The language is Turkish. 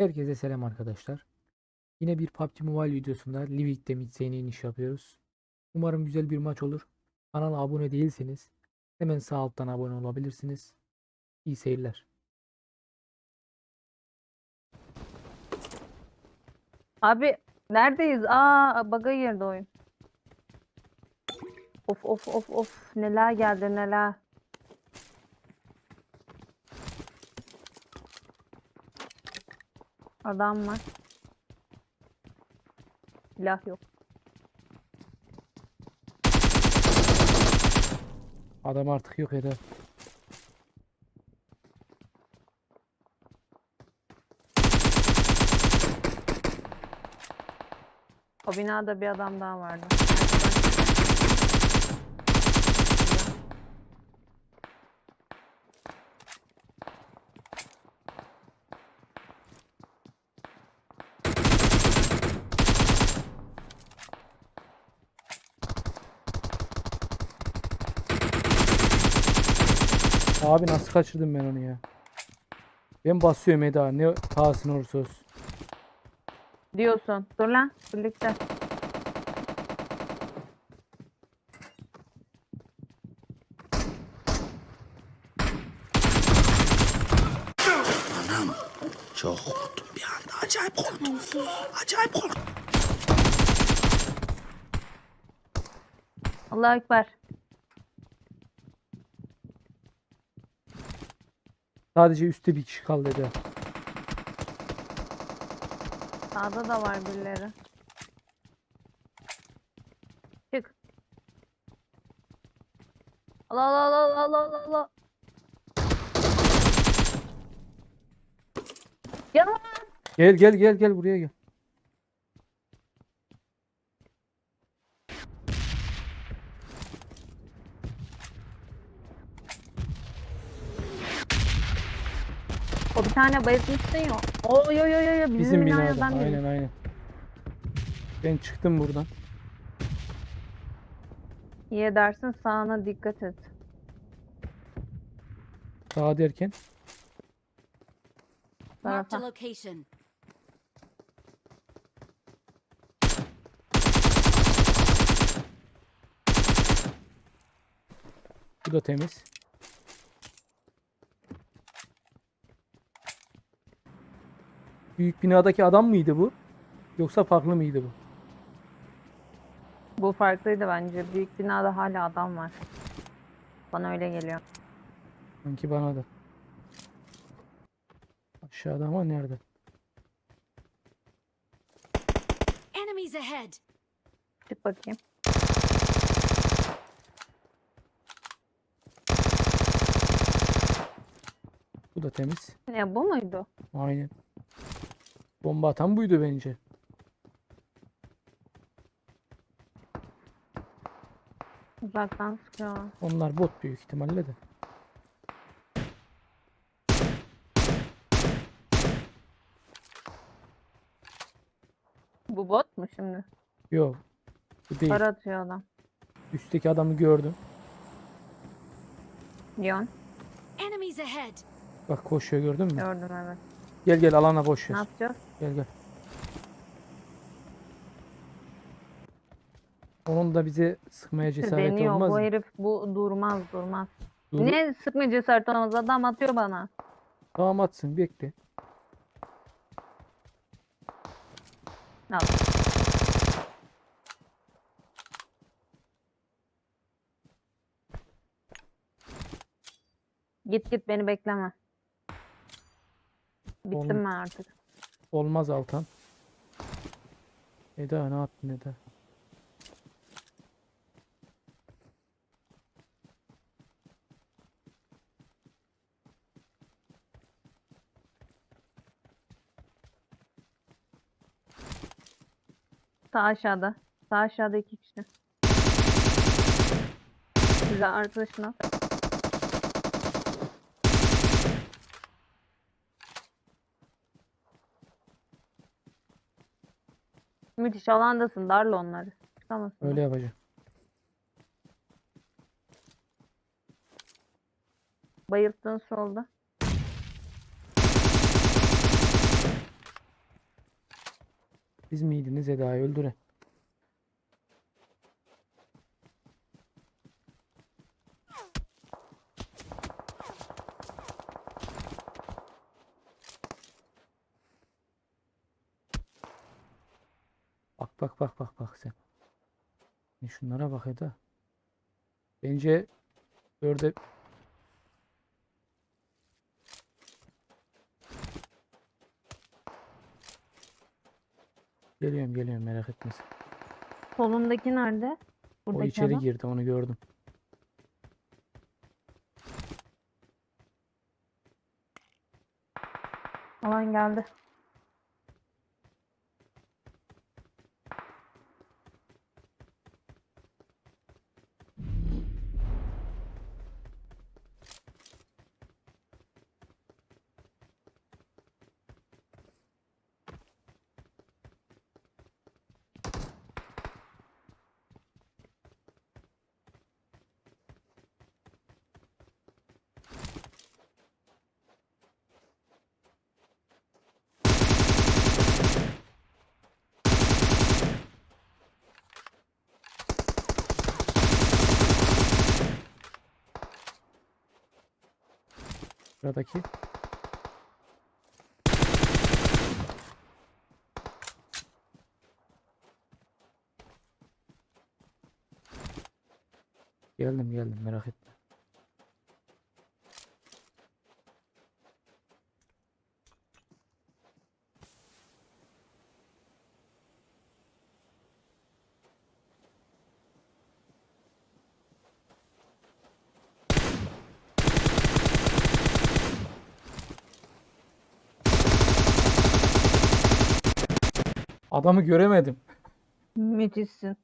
Herkese selam arkadaşlar. Yine bir PUBG Mobile videosunda Livik'te Midsane'e iniş yapıyoruz. Umarım güzel bir maç olur. Kanala abone değilseniz hemen sağ alttan abone olabilirsiniz. İyi seyirler. Abi neredeyiz? Aa baga girdi oyun. Of of of of neler geldi neler. Adam var. Silah yok. Adam artık yok eder. O binada bir adam daha vardı. Abi nasıl kaçırdım ben onu ya? Ben basıyorum Eda. Ne pahasına olursa olsun. Diyorsun. Dur lan birlikte. Anam çok korktum bir anda. Acayip korktum. Acayip korktum. Allah ekber. Sadece üstte bir kişi kaldı Eda. Sağda da var birileri. Çık. Allah Allah Allah Allah Allah Allah. Yanıma. Gel gel gel gel buraya gel. O bir tane bayıltmışsın ya. O yo yo yo yo bizim, Bizim binada. değilim. Aynen aynen. Ben çıktım buradan. İyi edersin sağına dikkat et. Sağa derken. Marked a Tarafa. location. Bu da temiz. Büyük binadaki adam mıydı bu? Yoksa farklı mıydı bu? Bu farklıydı bence. Büyük binada hala adam var. Bana öyle geliyor. Sanki bana da. Aşağıda ama nerede? Enemies ahead. Çık bakayım. Bu da temiz. Ne bu muydu? Aynen. Bomba atan buydu bence. Uzaktan sıkıyor. Onlar bot büyük ihtimalle de. Bu bot mu şimdi? Yok. Bu değil. Para atıyor adam. Üstteki adamı gördüm. Leon. Enemies ahead. Bak koşuyor gördün mü? Gördüm evet. Gel gel alana boş Ne ver. yapacağız? Gel gel. Onun da bize sıkmaya cesaret Deniyor. olmaz Bu mı? herif bu durmaz durmaz. Dur. Ne sıkma cesaret olamaz. Adam atıyor bana. Tamam atsın bekle. Ne yap? Git git beni bekleme. Bittim Oğlum. ben artık. Olmaz Altan. Eda ne yaptın Eda? Sağ aşağıda. Sağ aşağıda iki kişi. Güzel arkadaşına. Müthiş alandasın. Darla onları. Çıkamasın. Öyle yapacağım. Bayılttığın solda. Siz miydiniz Eda'yı öldüren? Bak bak bak bak bak sen. E Şunlara bak Eda. Bence dörde Geliyorum geliyorum merak etme sen. Solundaki nerede? O Buradaki içeri adam. girdi onu gördüm. Alan geldi. Sıradaki. Geldim geldim merak etme. Adamı göremedim. Müthişsin.